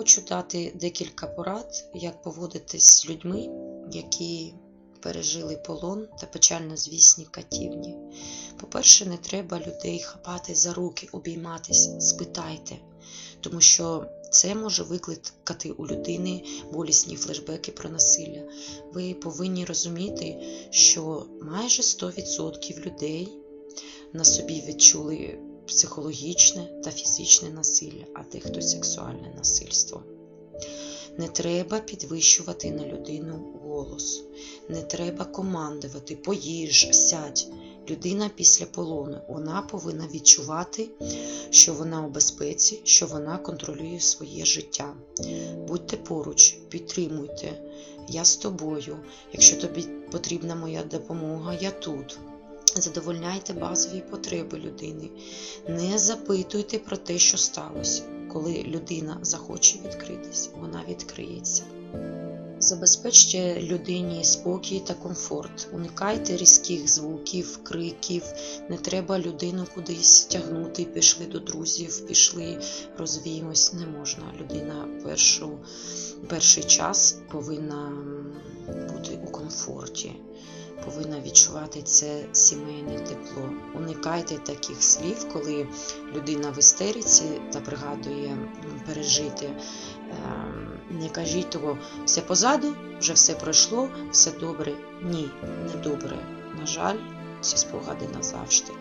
хочу дати декілька порад, як поводитись з людьми, які пережили полон та печально-звісні катівні. По-перше, не треба людей хапати за руки, обійматись, спитайте, тому що це може викликати у людини болісні флешбеки про насилля. Ви повинні розуміти, що майже 100% людей на собі відчули психологічне та фізичне насилля, а дехто сексуальне насильство. Не треба підвищувати на людину голос, не треба командувати, поїж, сядь. Людина після полону вона повинна відчувати, що вона у безпеці, що вона контролює своє життя. Будьте поруч, підтримуйте. Я з тобою. Якщо тобі потрібна моя допомога, я тут. Задовольняйте базові потреби людини. Не запитуйте про те, що сталося. Коли людина захоче відкритись, вона відкриється. Забезпечте людині спокій та комфорт. Уникайте різких звуків, криків. Не треба людину кудись тягнути. Пішли до друзів, пішли, розвіємось. Не можна. Людина першу, перший час повинна бути у комфорті повинна відчувати це сімейне тепло. Уникайте таких слів, коли людина в істериці та пригадує пережити. Ем, Не кажіть того, все позаду, вже все пройшло, все добре. Ні, не добре. На жаль, ці спогади назавжди.